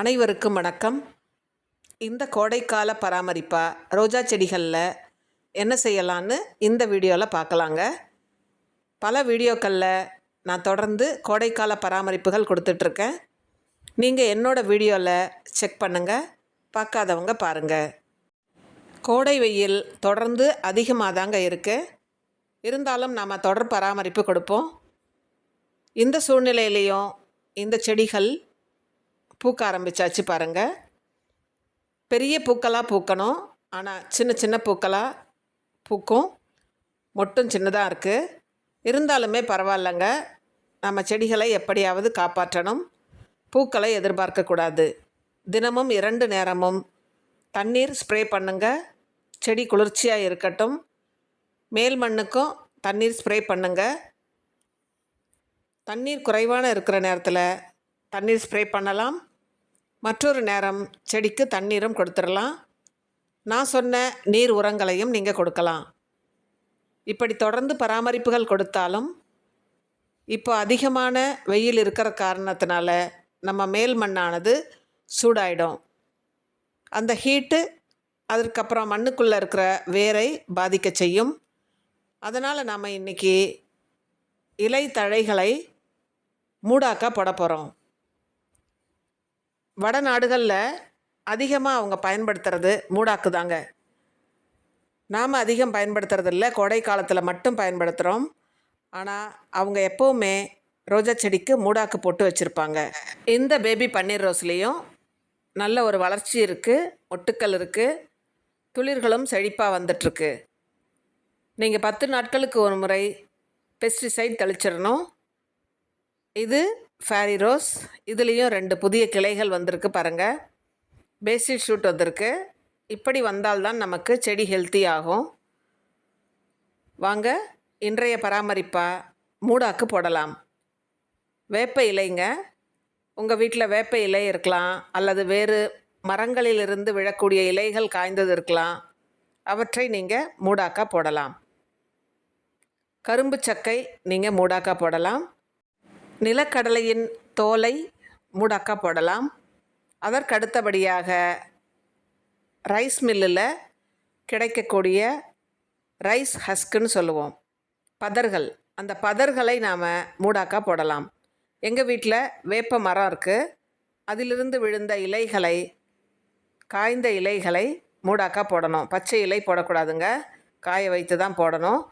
அனைவருக்கும் வணக்கம். இந்த கோடைக்கால பராமரிப்பாக ரோஜா செடிகளில் என்ன செய்யலான்னு இந்த வீடியோவில் பார்க்கலாங்க பல வீடியோக்களில் நான் தொடர்ந்து கோடைக்கால பராமரிப்புகள் கொடுத்துட்ருக்கேன். நீங்கள் என்னோடய வீடியோவில் செக் பண்ணுங்கள் பார்க்காதவங்க பாருங்கள் கோடை வெயில் தொடர்ந்து அதிகமாக தாங்க இருக்குது இருந்தாலும் நாம் தொடர் பராமரிப்பு கொடுப்போம். இந்த சூழ்நிலையிலையும் இந்த செடிகள் பூக்க ஆரம்பிச்சாச்சு பாருங்கள் பெரிய பூக்களாக பூக்கணும். ஆனால் சின்ன சின்ன பூக்களாக பூக்கும். மொட்டும் சின்னதாக இருக்குது இருந்தாலுமே பரவாயில்லைங்க. நம்ம செடிகளை எப்படியாவது காப்பாற்றணும். பூக்களை எதிர்பார்க்கக்கூடாது தினமும் இரண்டு நேரமும் தண்ணீர் ஸ்ப்ரே பண்ணுங்க. செடி குளிர்ச்சியாக இருக்கட்டும். மேல் மண்ணுக்கும் தண்ணீர் ஸ்ப்ரே பண்ணுங்க. தண்ணீர் குறைவான இருக்கிற நேரத்தில் தண்ணீர் ஸ்ப்ரே பண்ணலாம். மற்றொரு நேரம் செடிக்கு தண்ணீரும் கொடுத்துடலாம். நான் சொன்ன நீர் உரங்களையும் நீங்கள் கொடுக்கலாம். இப்படி தொடர்ந்து பராமரிப்புகள் கொடுத்தாலும் இப்போ அதிகமான வெயில் இருக்கிற காரணத்தினால நம்ம மேல் மண்ணானது சூடாயிடும். அந்த ஹீட்டு அதற்கப்புறம் மண்ணுக்குள்ளே இருக்கிற வேரை பாதிக்க செய்யும். அதனால் நாம் இன்றைக்கி இலை தழைகளை மூடாக்கா போட போகிறோம் வடநாடுகளில் அதிகமாக அவங்க பயன்படுத்துறது மூடாக்கு தாங்க நாம் அதிகம் பயன்படுத்துறது இல்லை கோடை காலத்தில் மட்டும் பயன்படுத்துகிறோம் ஆனால் அவங்க எப்போவுமே ரோஜா செடிக்கு மூடாக்கு போட்டு வச்சுருப்பாங்க. இந்த பேபி பன்னீர் ரோஸ்லேயும் நல்ல ஒரு வளர்ச்சி இருக்குது ஒட்டுக்கள் இருக்குது துளிர்களும் செழிப்பாக வந்துட்டுருக்கு நீங்கள் பத்து நாட்களுக்கு ஒரு முறை பெஸ்டிசைட் தெளிச்சிடணும். இது ஃபேரி ரோஸ் இதுலேயும் ரெண்டு புதிய கிளைகள் வந்திருக்கு பாருங்கள் பேசிக் ஷூட் வந்திருக்கு. இப்படி வந்தால்தான் நமக்கு செடி ஹெல்த்தி ஆகும். வாங்க இன்றைய பராமரிப்பாக மூடாக்கு போடலாம். வேப்ப இலைங்க. உங்கள் வீட்டில் வேப்ப இலை இருக்கலாம் அல்லது வேறு மரங்களிலிருந்து விழக்கூடிய இலைகள் காய்ந்தது இருக்கலாம். அவற்றை நீங்கள் மூடாக்கா போடலாம். கரும்பு சக்கை நீங்கள் மூடாக்கா போடலாம். நிலக்கடலையின் தோலை மூடாக்கா போடலாம். அதற்கடுத்தபடியாக ரைஸ் மில்லில் கிடைக்கக்கூடிய ரைஸ் ஹஸ்க்குன்னு சொல்லுவோம். பதர்கள். அந்த பதர்களை நாம் மூடாக்கா போடலாம். எங்கள் வீட்டில் வேப்ப மரம் இருக்குது அதிலிருந்து விழுந்த இலைகளை காய்ந்த இலைகளை மூடாக்கா போடணும். பச்சை இலை போடக்கூடாதுங்க. காய வைத்து தான் போடணும்.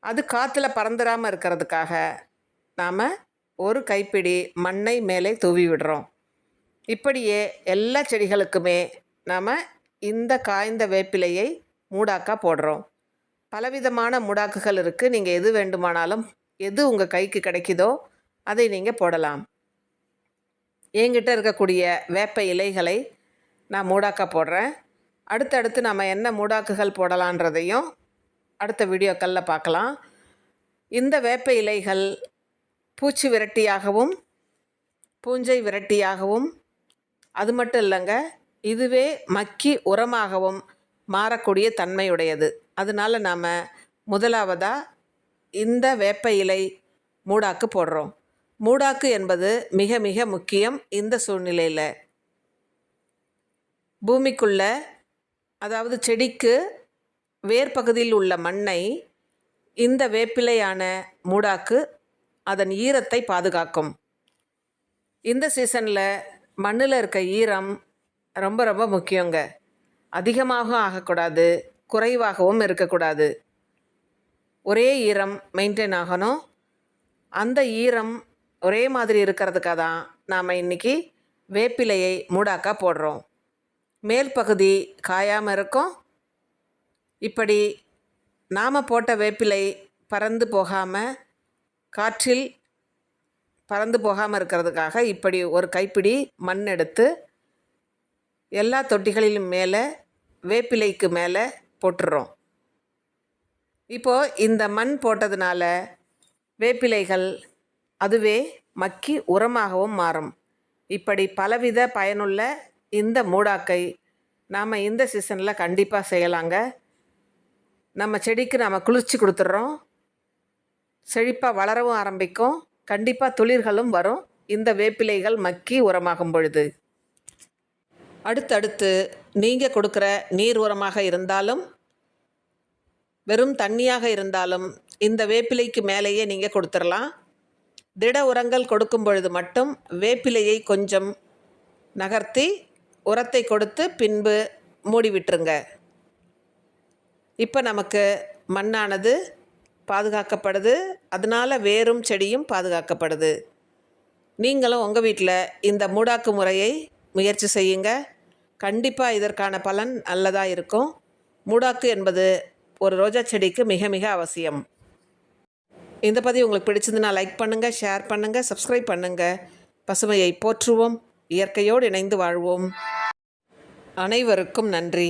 அது காற்றுல பறந்துடாமல் இருக்கிறதுக்காக நாம் ஒரு கைப்பிடி மண்ணை மேலே தூவி விடுறோம். இப்படியே எல்லா செடிகளுக்குமே நாம் இந்த காய்ந்த வேப்பிலையை மூடாக்கா போடுறோம். பலவிதமான மூடாக்குகள் இருக்குது நீங்கள் எது வேண்டுமானாலும் எது உங்கள் கைக்கு கிடைக்குதோ அதை நீங்கள் போடலாம். என்கிட்ட இருக்கக்கூடிய வேப்ப இலைகளை நான் மூடாக்கா போடுறேன். அடுத்தடுத்து நம்ம என்ன மூடாக்குகள் போடலான்றதையும் அடுத்த வீடியோக்களில் பார்க்கலாம். இந்த வேப்ப இலைகள் பூச்சி விரட்டியாகவும் பூஞ்சை விரட்டியாகவும் அது மட்டும் இல்லைங்க இதுவே மக்கி உரமாகவும் மாறக்கூடிய தன்மையுடையது. அதனால் நாம் முதலாவதாக இந்த வேப்ப இலை மூடாக்கு போடுறோம். மூடாக்கு என்பது மிக மிக முக்கியம் இந்த சூழ்நிலையில். பூமிக்குள்ள அதாவது செடிக்கு வேர் பகுதியில் உள்ள மண்ணை இந்த வேப்பிலையான மூடாக்கு அதன் ஈரத்தை பாதுகாக்கும். இந்த சீசனில் மண்ணில் இருக்க ஈரம் ரொம்ப ரொம்ப முக்கியங்க. அதிகமாகவும் ஆகக்கூடாது குறைவாகவும் இருக்கக்கூடாது. ஒரே ஈரம் மெயின்டைன் ஆகணும். அந்த ஈரம் ஒரே மாதிரி இருக்கிறதுக்காக தான் நாம் இன்றைக்கி வேப்பிலையை மூடாக்கா போடுறோம். மேல் பகுதி காயாமல் இருக்கும். இப்படி நாம் போட்ட வேப்பிலை பறந்து போகாமல் காற்றில் பறந்து போகாமல் இருக்கிறதுக்காக இப்படி ஒரு கைப்பிடி மண் எடுத்து எல்லா தொட்டிகளிலும் மேலே வேப்பிலைக்கு மேலே போட்டுடுறோம் இப்போது இந்த மண் போட்டதுனால வேப்பிலைகள் அதுவே மக்கி உரமாகவும் மாறும். இப்படி பலவித பயனுள்ள இந்த மூடாக்கை நாம் இந்த சீசனில் கண்டிப்பாக செய்யலாங்க. நம்ம செடிக்கு நாம் குளிர்ச்சி கொடுத்துட்றோம் செழிப்பாக வளரவும் ஆரம்பிக்கும். கண்டிப்பாக துளிர்களும் வரும். இந்த வேப்பிலைகள் மக்கி உரமாகும் பொழுது. அடுத்தடுத்து நீங்கள் கொடுக்குற நீர் உரமாக இருந்தாலும் வெறும் தண்ணியாக இருந்தாலும் இந்த வேப்பிலைக்கு மேலேயே நீங்கள் கொடுத்துடலாம் திட உரங்கள் கொடுக்கும் பொழுது மட்டும் வேப்பிலையை கொஞ்சம் நகர்த்தி உரத்தை கொடுத்து பின்பு மூடி விட்டுருங்க இப்போ நமக்கு மண்ணானது பாதுகாக்கப்படுது. அதனால் வேரும் செடியும் பாதுகாக்கப்படுது. நீங்களும் உங்கள் வீட்டில் இந்த மூடாக்கு முறையை முயற்சி செய்யுங்க. கண்டிப்பாக இதற்கான பலன் நல்லதாக இருக்கும். மூடாக்கு என்பது ஒரு ரோஜா செடிக்கு மிக மிக அவசியம். இந்த பதிவு உங்களுக்கு பிடிச்சதுன்னா லைக் பண்ணுங்கள் ஷேர் பண்ணுங்கள் சப்ஸ்கிரைப் பண்ணுங்கள் பசுமையை போற்றுவோம் இயற்கையோடு இணைந்து வாழ்வோம். அனைவருக்கும் நன்றி.